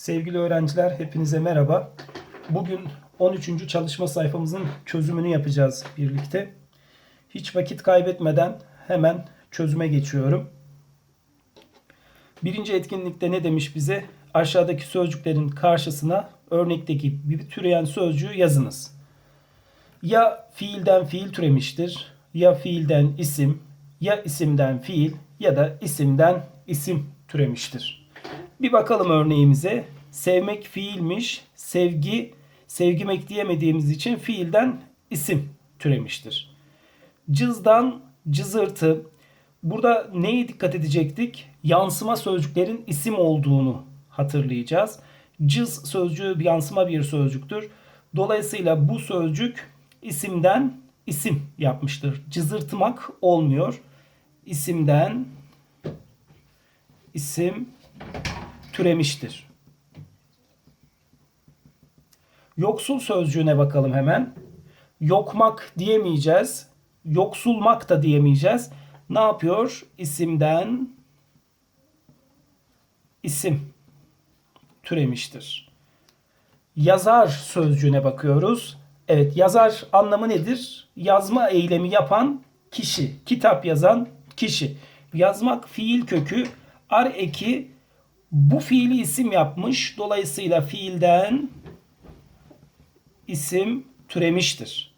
Sevgili öğrenciler hepinize merhaba. Bugün 13. çalışma sayfamızın çözümünü yapacağız birlikte. Hiç vakit kaybetmeden hemen çözüme geçiyorum. Birinci etkinlikte ne demiş bize? Aşağıdaki sözcüklerin karşısına örnekteki bir türeyen sözcüğü yazınız. Ya fiilden fiil türemiştir, ya fiilden isim, ya isimden fiil ya da isimden isim türemiştir. Bir bakalım örneğimize. Sevmek fiilmiş. Sevgi, sevgimek diyemediğimiz için fiilden isim türemiştir. Cızdan cızırtı. Burada neye dikkat edecektik? Yansıma sözcüklerin isim olduğunu hatırlayacağız. Cız sözcüğü bir yansıma bir sözcüktür. Dolayısıyla bu sözcük isimden isim yapmıştır. Cızırtmak olmuyor. İsimden isim türemiştir. Yoksul sözcüğüne bakalım hemen. Yokmak diyemeyeceğiz. Yoksulmak da diyemeyeceğiz. Ne yapıyor? İsimden isim türemiştir. Yazar sözcüğüne bakıyoruz. Evet yazar anlamı nedir? Yazma eylemi yapan kişi. Kitap yazan kişi. Yazmak fiil kökü. Ar eki bu fiili isim yapmış. Dolayısıyla fiilden isim türemiştir.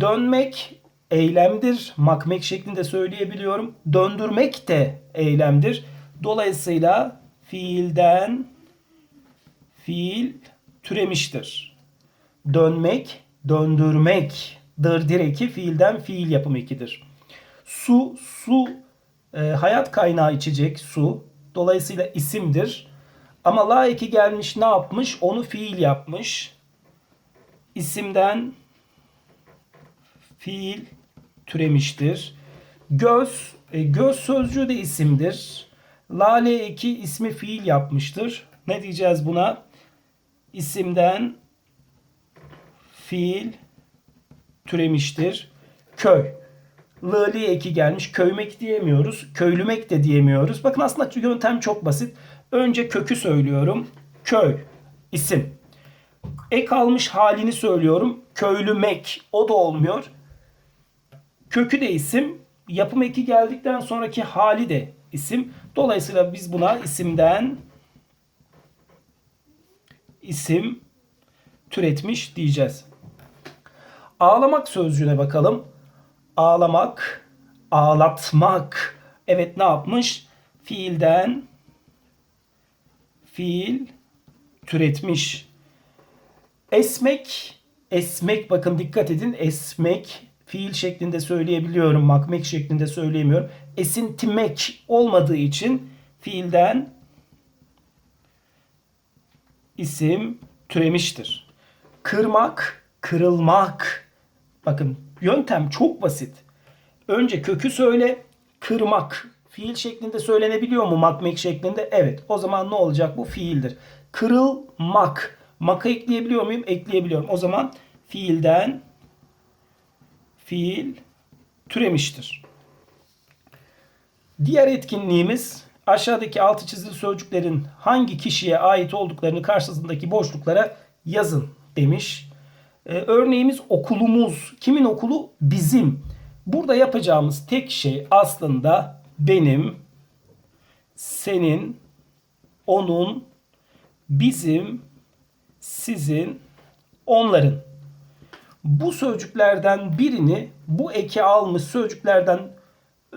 Dönmek eylemdir. Makmek şeklinde söyleyebiliyorum. Döndürmek de eylemdir. Dolayısıyla fiilden fiil türemiştir. Dönmek, döndürmek dır eki fiilden fiil yapım ekidir. Su, su e, hayat kaynağı içecek su. Dolayısıyla isimdir. Ama la eki gelmiş ne yapmış? Onu fiil yapmış. İsimden fiil türemiştir. Göz, e, göz sözcüğü de isimdir. Lale eki ismi fiil yapmıştır. Ne diyeceğiz buna? İsimden fiil türemiştir. Köy. Lali eki gelmiş. Köymek diyemiyoruz. Köylümek de diyemiyoruz. Bakın aslında yöntem çok basit. Önce kökü söylüyorum. Köy. isim. Ek almış halini söylüyorum. Köylümek. O da olmuyor. Kökü de isim. Yapım eki geldikten sonraki hali de isim. Dolayısıyla biz buna isimden isim türetmiş diyeceğiz. Ağlamak sözcüğüne bakalım. Ağlamak, ağlatmak. Evet ne yapmış? Fiilden fiil türetmiş. Esmek, esmek bakın dikkat edin. Esmek fiil şeklinde söyleyebiliyorum. Makmek şeklinde söyleyemiyorum. Esintimek olmadığı için fiilden isim türemiştir. Kırmak, kırılmak. Bakın yöntem çok basit. Önce kökü söyle, kırmak. Fiil şeklinde söylenebiliyor mu makmek şeklinde? Evet. O zaman ne olacak? Bu fiildir. Kırılmak. Maka ekleyebiliyor muyum? Ekleyebiliyorum. O zaman fiilden fiil türemiştir. Diğer etkinliğimiz aşağıdaki altı çizili sözcüklerin hangi kişiye ait olduklarını karşısındaki boşluklara yazın demiş. Ee, örneğimiz okulumuz. Kimin okulu? Bizim. Burada yapacağımız tek şey aslında benim, senin, onun, bizim, sizin, onların. Bu sözcüklerden birini bu eki almış sözcüklerden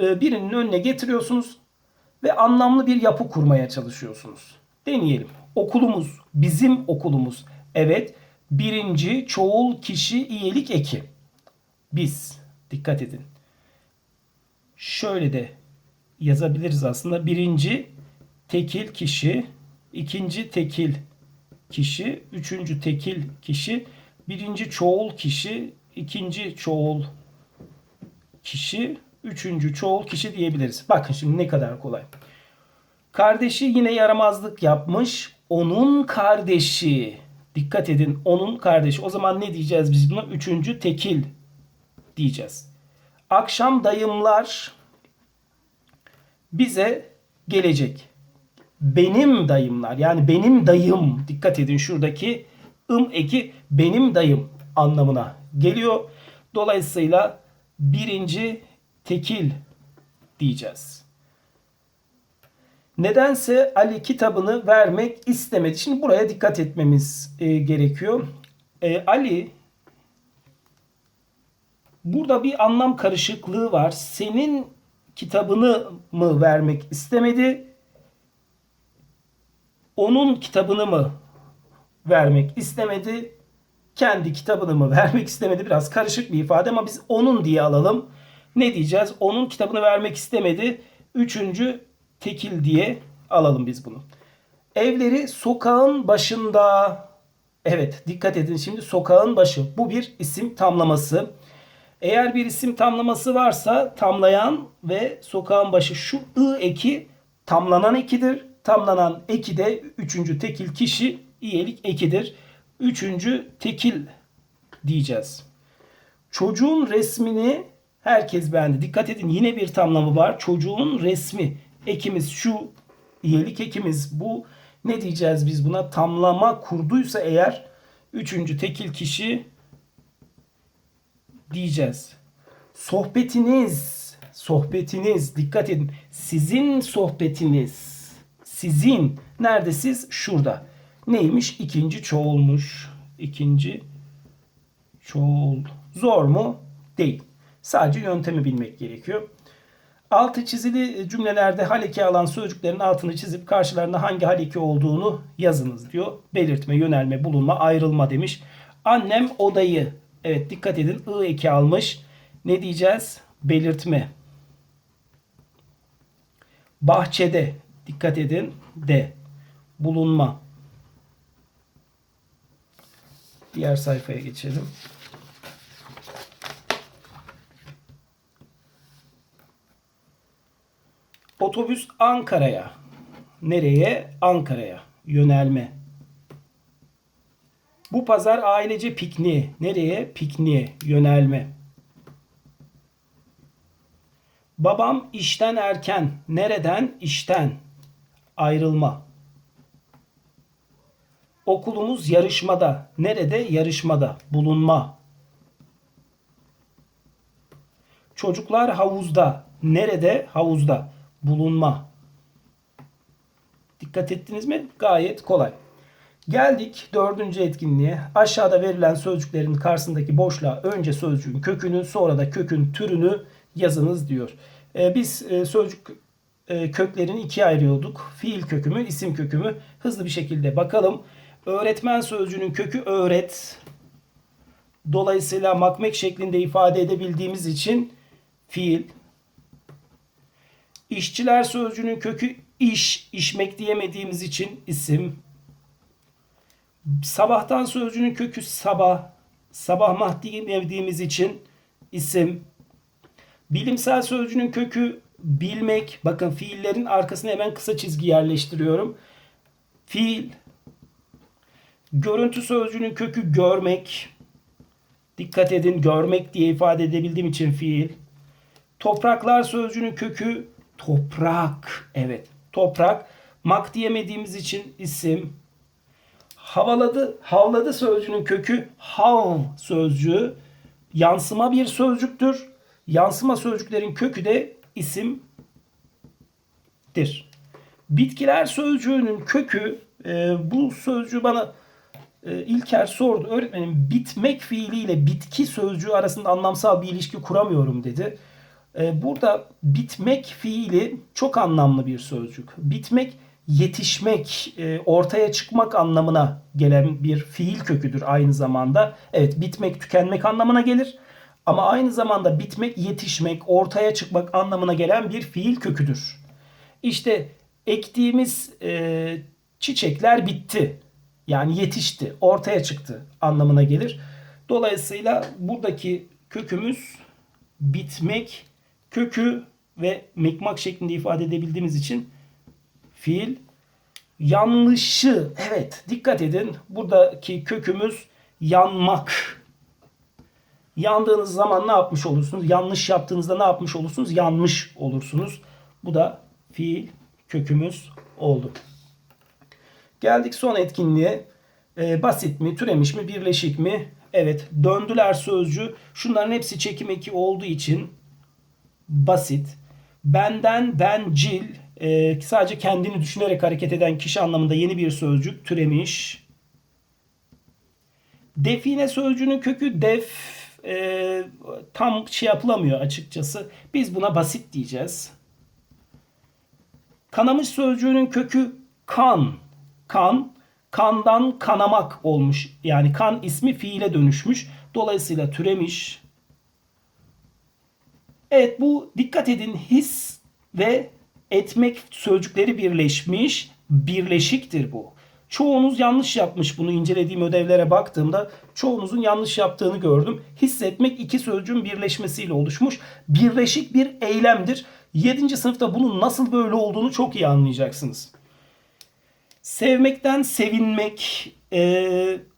e, birinin önüne getiriyorsunuz ve anlamlı bir yapı kurmaya çalışıyorsunuz. Deneyelim. Okulumuz, bizim okulumuz. Evet, birinci çoğul kişi iyilik eki. Biz. Dikkat edin. Şöyle de yazabiliriz aslında. Birinci tekil kişi, ikinci tekil kişi, üçüncü tekil kişi, birinci çoğul kişi, ikinci çoğul kişi, üçüncü çoğul kişi diyebiliriz. Bakın şimdi ne kadar kolay. Kardeşi yine yaramazlık yapmış. Onun kardeşi. Dikkat edin onun kardeşi. O zaman ne diyeceğiz biz buna? Üçüncü tekil diyeceğiz. Akşam dayımlar bize gelecek. benim dayımlar. Yani benim dayım. Dikkat edin şuradaki ım eki benim dayım anlamına geliyor. Dolayısıyla birinci tekil diyeceğiz. Nedense Ali kitabını vermek istemedi. Şimdi buraya dikkat etmemiz e, gerekiyor. E, Ali burada bir anlam karışıklığı var. Senin kitabını mı vermek istemedi? Onun kitabını mı vermek istemedi? Kendi kitabını mı vermek istemedi? Biraz karışık bir ifade ama biz onun diye alalım. Ne diyeceğiz? Onun kitabını vermek istemedi. Üçüncü tekil diye alalım biz bunu. Evleri sokağın başında. Evet dikkat edin şimdi sokağın başı. Bu bir isim tamlaması. Eğer bir isim tamlaması varsa tamlayan ve sokağın başı şu ı eki tamlanan ekidir. Tamlanan eki de üçüncü tekil kişi iyelik ekidir. Üçüncü tekil diyeceğiz. Çocuğun resmini herkes beğendi. Dikkat edin yine bir tamlamı var. Çocuğun resmi. Ekimiz şu iyelik ekimiz bu. Ne diyeceğiz biz buna? Tamlama kurduysa eğer üçüncü tekil kişi diyeceğiz. Sohbetiniz, sohbetiniz dikkat edin. Sizin sohbetiniz. Sizin. Nerede siz? Şurada. Neymiş? İkinci çoğulmuş. İkinci çoğul. Zor mu? Değil. Sadece yöntemi bilmek gerekiyor. Altı çizili cümlelerde haleki alan sözcüklerin altını çizip karşılarında hangi haleki olduğunu yazınız diyor. Belirtme, yönelme, bulunma, ayrılma demiş. Annem odayı. Evet dikkat edin. I eki almış. Ne diyeceğiz? Belirtme. Bahçede. Dikkat edin. De. Bulunma. Diğer sayfaya geçelim. Otobüs Ankara'ya. Nereye? Ankara'ya. Yönelme. Bu pazar ailece pikniğe. Nereye? Pikniğe. Yönelme. Babam işten erken. Nereden? İşten. Ayrılma. Okulumuz yarışmada. Nerede? Yarışmada. Bulunma. Çocuklar havuzda. Nerede? Havuzda. Bulunma. Dikkat ettiniz mi? Gayet kolay. Geldik dördüncü etkinliğe. Aşağıda verilen sözcüklerin karşısındaki boşluğa önce sözcüğün kökünü sonra da kökün türünü yazınız diyor. Ee, biz e, sözcük e, köklerini ikiye ayırıyorduk. Fiil kökü mü, isim kökü mü? Hızlı bir şekilde bakalım. Öğretmen sözcüğünün kökü öğret. Dolayısıyla makmek şeklinde ifade edebildiğimiz için fiil. İşçiler sözcüğünün kökü iş, işmek diyemediğimiz için isim. Sabahtan sözcüğünün kökü sabah. Sabah mah diyemediğimiz için isim. Bilimsel sözcüğünün kökü bilmek. Bakın fiillerin arkasına hemen kısa çizgi yerleştiriyorum. Fiil. Görüntü sözcüğünün kökü görmek. Dikkat edin görmek diye ifade edebildiğim için fiil. Topraklar sözcüğünün kökü toprak. Evet toprak. Mak diyemediğimiz için isim. Havaladı, havladı sözcüğünün kökü hav sözcüğü. Yansıma bir sözcüktür. Yansıma sözcüklerin kökü de isimdir. Bitkiler sözcüğünün kökü e, bu sözcüğü bana e, İlker sordu. Öğretmenim bitmek fiiliyle bitki sözcüğü arasında anlamsal bir ilişki kuramıyorum dedi. E, burada bitmek fiili çok anlamlı bir sözcük. Bitmek yetişmek, e, ortaya çıkmak anlamına gelen bir fiil köküdür aynı zamanda. Evet bitmek, tükenmek anlamına gelir. Ama aynı zamanda bitmek, yetişmek, ortaya çıkmak anlamına gelen bir fiil köküdür. İşte ektiğimiz e, çiçekler bitti. Yani yetişti, ortaya çıktı anlamına gelir. Dolayısıyla buradaki kökümüz bitmek kökü ve mekmak şeklinde ifade edebildiğimiz için fiil yanlışı. Evet dikkat edin buradaki kökümüz yanmak. Yandığınız zaman ne yapmış olursunuz? Yanlış yaptığınızda ne yapmış olursunuz? Yanmış olursunuz. Bu da fiil kökümüz oldu. Geldik son etkinliğe. Ee, basit mi, türemiş mi, birleşik mi? Evet, döndüler sözcüğü. Şunların hepsi çekim eki olduğu için basit. Benden, bencil, e, sadece kendini düşünerek hareket eden kişi anlamında yeni bir sözcük türemiş. Define sözcüğünün kökü def e, tam şey yapılamıyor açıkçası. Biz buna basit diyeceğiz. Kanamış sözcüğünün kökü kan. Kan, kandan kanamak olmuş. Yani kan ismi fiile dönüşmüş. Dolayısıyla türemiş. Evet bu dikkat edin his ve etmek sözcükleri birleşmiş. Birleşiktir bu. Çoğunuz yanlış yapmış bunu incelediğim ödevlere baktığımda çoğunuzun yanlış yaptığını gördüm. Hissetmek iki sözcüğün birleşmesiyle oluşmuş. Birleşik bir eylemdir. 7. sınıfta bunun nasıl böyle olduğunu çok iyi anlayacaksınız. Sevmekten sevinmek, e,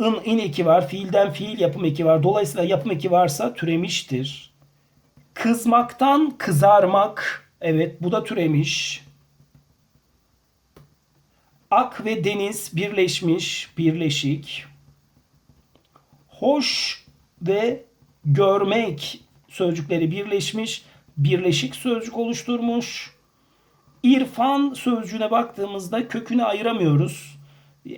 ın in eki var, fiilden fiil yapım eki var. Dolayısıyla yapım eki varsa türemiştir. Kızmaktan kızarmak, evet bu da türemiş. Ak ve deniz birleşmiş, birleşik. Hoş ve görmek sözcükleri birleşmiş, birleşik sözcük oluşturmuş. İrfan sözcüğüne baktığımızda kökünü ayıramıyoruz.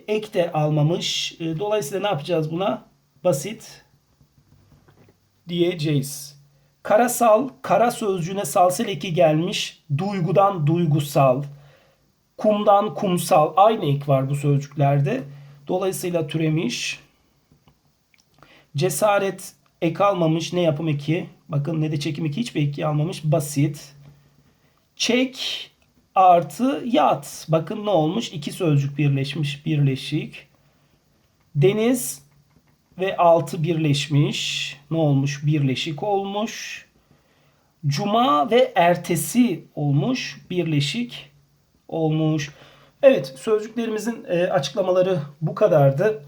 Ek de almamış. E, Dolayısıyla ne yapacağız buna? Basit diyeceğiz. Karasal, kara sözcüğüne salsel eki gelmiş. Duygudan duygusal. Kumdan kumsal. Aynı ek var bu sözcüklerde. Dolayısıyla türemiş. Cesaret ek almamış. Ne yapım eki? Bakın ne de çekim eki hiçbir eki almamış. Basit. Çek artı yat. Bakın ne olmuş? İki sözcük birleşmiş. Birleşik. Deniz ve altı birleşmiş. Ne olmuş? Birleşik olmuş. Cuma ve ertesi olmuş. Birleşik olmuş. Evet sözcüklerimizin e, açıklamaları bu kadardı.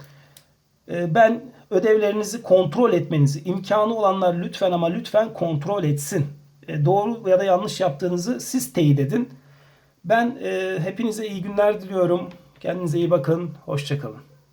E, ben ödevlerinizi kontrol etmenizi, imkanı olanlar lütfen ama lütfen kontrol etsin. E, doğru ya da yanlış yaptığınızı siz teyit edin. Ben hepinize iyi günler diliyorum. Kendinize iyi bakın. Hoşçakalın.